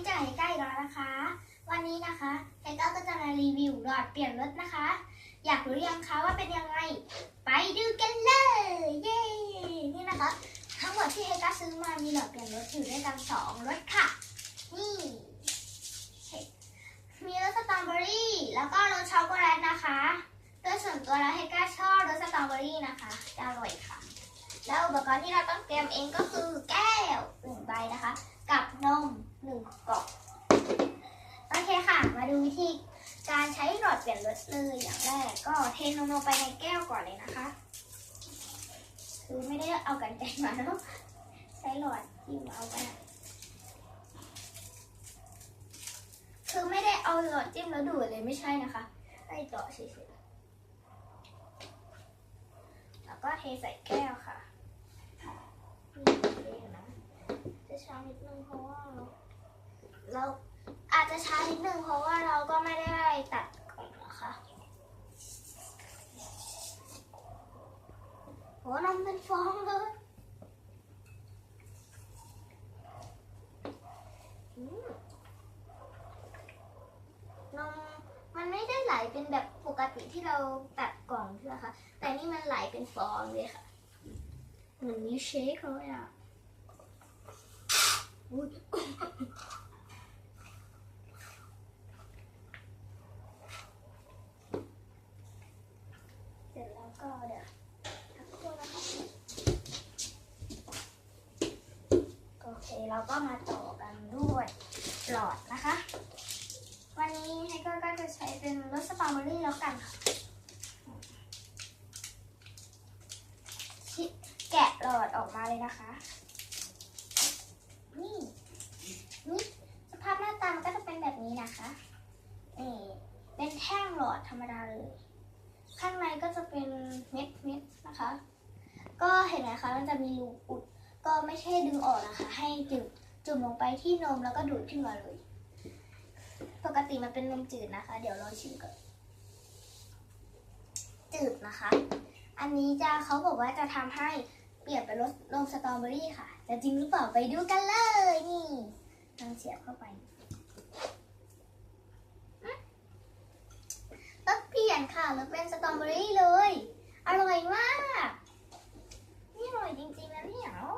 นี้จะให้ใกล้แล้วนะคะ วันนี้นะคะไทก้าก็จะมารีวิวหลอดเปลี่ยนรถนะคะ อยากรู้ยังคะว่าเป็นยังไง ไปดูกันเลย เย้นี่นะคะ ทั้งหมดที่ไทก้าซื้อมามีหลอดเปลี่ยนรถอยู่ด้วยกันสองรถค่ะ นี่มีรสสตรอเบอรี่แล้วก็รสช็อกโกแลตนะคะโดยส่วนตัวแล้วไทก้าชอบรสสตรอเบอรี่นะคะจะอร่อยค่ะ แล้วอุปกรณ์ที่เราต้องเตรียมเองก็คือแก้วหนึ่งใบนะคะ กับนมหนึ่งกล่องโอเคค่ะ มาดูวิธีการใช้หลอดเปลี่ยนรสเลยอย่างแรกก็เทนมลงไปในแก้วก่อนเลยนะคะ คือไม่ได้เอากันไกรมาแล้วใช้หลอดจิ้มเอาไปคือไม่ได้เอาหลอดจิ้มแล้วดูดเลยไม่ใช่นะคะให้เจาะเฉยๆแล้วก็ เทใส่แก้วค่ะจะช้านิดนึงเพราะว่าเราเราอาจจะช้านิดนึงเพราะว่าเราก็ไม่ได้ตัดก่อนนะคะโหน้ำเป็นฟองเลยอืมนมมันไม่ได้ไหล เป็นแบบปกติที่เราตัดกล่องใช่ไหมคะแต่นี่มันไหลเป็นฟองเลยค่ะเหมือนมิลค์เชคเลยอะอุ๊ยเสร็จแล้วก็เดี๋ยวทักครู่นะคะโอเคเราก็มาต่อกันด้วยหลอดนะคะ วันนี้ไฮเกอร์ก็จะใช้เป็นรสสตรอเบอรี่แล้วกันค่ะแกะหลอดออกมาเลยนะคะ นี่ นี่สภาพหน้าตามันก็จะเป็นแบบนี้นะคะนี่เป็นแท่งหลอดธรรมดาเลย ข้างในก็จะเป็นเม็ดเม็ดนะคะ ก็เห็นไหมคะมันจะมีรูอุด ก็ไม่ใช่ดึงออกนะคะ ให้จุ่มจุ่มลงไปที่นมแล้วก็ดูดขึ้นมาเลย ปกติมันเป็นนมจืดนะคะ เดี๋ยวเราชิมก่อนจืดนะคะ อันนี้จะเขาบอกว่าจะทำให้เปลี่ยนเป็นรสนมสตรอเบอรี่ค่ะ จะจริงหรือเปล่าไปดูกันเลยนี่ลองเสียบเข้าไปอืมต้องเปลี่ยนค่ะแล้วเป็นสตรอเบอรี่เลย อร่อยมาก นี่อร่อยจริงๆนะเนี่ยโอ้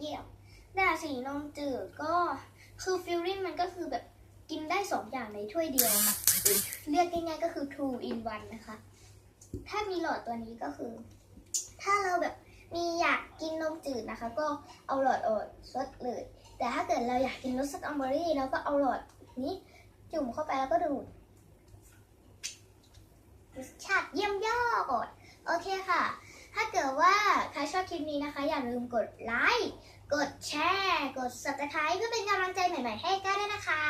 เยี่ยมแต่สีนมจืดก็คือฟิลลิ่งมันก็คือแบบกินได้สองอย่างในถ้วยเดียวค่ะเรียกง่ายๆก็คือ two in one นะคะ ถ้ามีหลอดตัวนี้ก็คือ ถ้าเราแบบมีอยากกินนมจืดนะคะ ก็เอาหลอดออกซดเลย แต่ถ้าเกิดเราอยากกินรสสตรอเบอรี่เราก็เอาหลอดนี้จุ่มเข้าไปแล้วก็ดูดรสชาติเยี่ยมยอดโอเคค่ะ กิดว่าใครชอบคลิปนี้นะคะ อย่าลืมกดไลค์ กดแชร์ กด subscribe เพื่อเป็นกำลังใจใหม่ๆให้ก้าด้วยนะคะ